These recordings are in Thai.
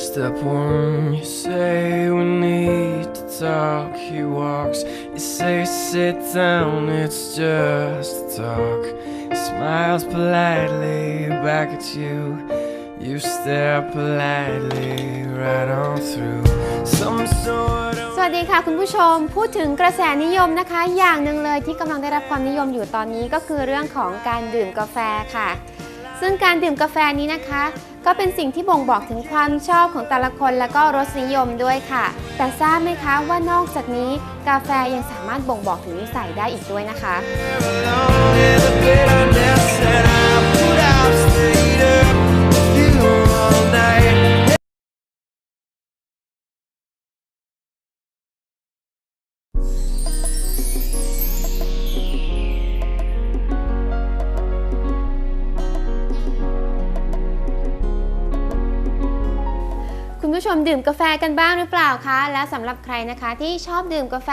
step one, you say we need to talk. He walks, you say sit down, it's just a talk. He smiles politely back at you. You stare politely right on through some sort of. สวัสดีค่ะคุณผู้ชมพูดถึงกระแสนิยมนะคะ อย่างหนึ่งเลยที่กำลังได้รับความนิยมอยู่ตอนนี้ก็คือเรื่องของการดื่มกาแฟค่ะ ซึ่งการดื่มกาแฟนี้นะคะ ก็เป็นสิ่งที่บ่งบอกถึงความชอบของแต่ละคนและก็รสนิยมด้วยค่ะ แต่ทราบไหมคะว่านอกจากนี้กาแฟยังสามารถบ่งบอกถึงนิสัยได้อีกด้วยนะคะ ผู้ชมดื่มกาแฟกันบ้างหรือเปล่าคะ และสำหรับใครนะคะที่ชอบดื่มกาแฟ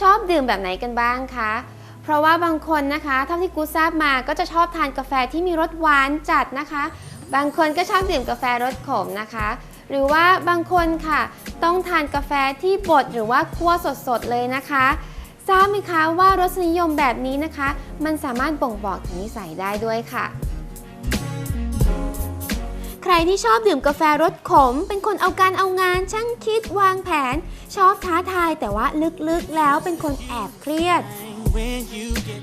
ชอบดื่มแบบไหนกันบ้างคะ เพราะว่าบางคนนะคะเท่าที่กูทราบมาก็จะชอบทานกาแฟที่มีรสหวานจัดนะคะ บางคนก็ชอบดื่มกาแฟรสขมนะคะ หรือว่าบางคนค่ะ ต้องทานกาแฟที่บดหรือว่าคั่วสดๆเลยนะคะ ทราบไหมคะว่ารสนิยมแบบนี้นะคะ มันสามารถบ่งบอกถึงนิสัยได้ด้วยค่ะ ใครที่ชอบดื่มกาแฟรสขม เป็นคนเอาการเอางานช่างคิดวางแผน ชอบท้าทายแต่ว่าลึกๆแล้วเป็นคนแอบเครียด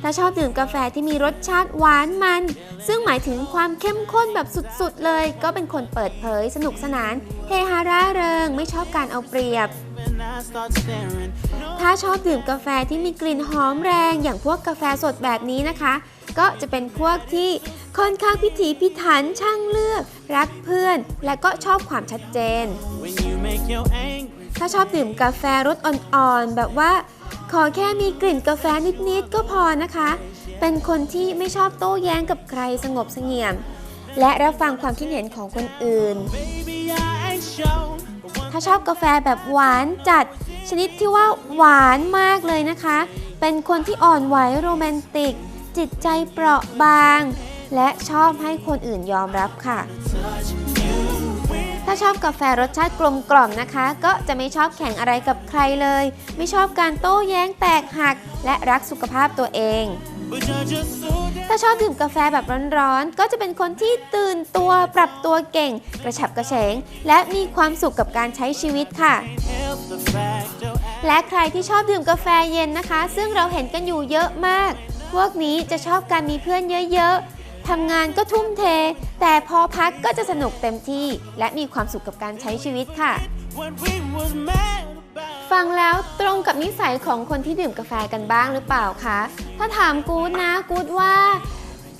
ถ้าชอบดื่มกาแฟที่มีรสชาติหวานมัน ซึ่งหมายถึงความเข้มข้นแบบสุดๆเลย ก็เป็นคนเปิดเผยสนุกสนาน เฮฮาร่าเริงไม่ชอบการเอาเปรียบ ถ้าชอบดื่มกาแฟที่มีกลิ่นหอมแรงอย่างพวกกาแฟสดแบบนี้นะคะ ก็จะเป็นพวกที่ค่อนข้างพิถีพิถันช่างเลือก รักเพื่อน และก็ชอบความชัดเจน When you make your angry ถ้าชอบดื่มกาแฟรสอ่อนๆ แบบว่า ขอแค่มีกลิ่นกาแฟนิดๆ ก็พอนะคะ เป็นคนที่ไม่ชอบโต้แย้งกับใครสงบเสงี่ยม และรับฟังความคิดเห็นของคนอื่น ถ้าชอบกาแฟแบบหวานจัด ชนิดที่ว่าหวานมากเลยนะคะ เป็นคนที่อ่อนไหวโรแมนติก จิตใจเปราะบาง และชอบให้คนอื่นยอมรับค่ะ ถ้าชอบกาแฟรสชาติกลมกล่อมนะคะ ก็จะไม่ชอบแข่งอะไรกับใครเลย ไม่ชอบการโต้แย้งแตกหัก และรักสุขภาพตัวเองถ้าชอบดื่มกาแฟแบบร้อนๆ ก็จะเป็นคนที่ตื่นตัวปรับตัวเก่ง กระฉับกระเฉง และมีความสุขกับการใช้ชีวิตค่ะ และใครที่ชอบดื่มกาแฟเย็นนะคะ ซึ่งเราเห็นกันอยู่เยอะมาก พวกนี้จะชอบการมีเพื่อนเยอะๆ ทำงานก็ทุ่มเท แต่พอพักก็จะสนุกเต็มที่ และมีความสุขกับการใช้ชีวิตค่ะ ฟังแล้วตรงกับนิสัยของคนที่ดื่มกาแฟกันบ้างหรือเปล่าคะ ถ้าถามกูดนะกูดว่า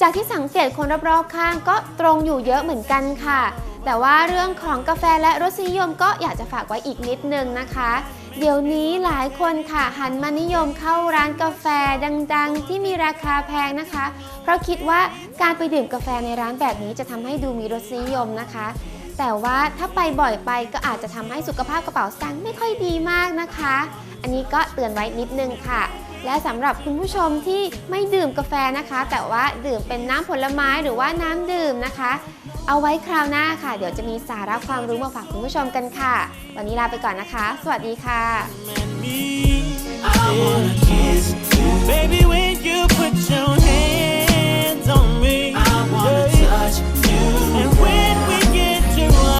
จากที่สังเกตคนรอบๆข้างก็ตรงอยู่เยอะเหมือนกันค่ะ แต่ว่าเรื่องของกาแฟและรสนิยมก็อยากจะฝากไว้อีกนิดนึงนะคะ เดี๋ยวนี้หลายคนค่ะหันมานิยมเข้าร้านกาแฟดังๆ ที่มีราคาแพงนะคะ เพราะคิดว่าการไปดื่มกาแฟในร้านแบบนี้จะทำให้ดูมีรสนิยมนะคะ แต่ว่าถ้าไปบ่อยไปก็อาจจะทำให้สุขภาพกระเป๋าสตางค์ไม่ค่อยดีมากนะคะ อันนี้ก็เตือนไว้นิดนึงค่ะ และสำหรับคุณผู้ชมที่ไม่ดื่มกาแฟนะคะ แต่ว่าดื่มเป็นน้ำผลไม้หรือว่าน้ำดื่มนะคะ เอาไว้คราวหน้าค่ะ เดี๋ยวจะมีสาระความรู้มาฝากคุณผู้ชมกันค่ะ วันนี้ลาไปก่อนนะคะ สวัสดีค่ะ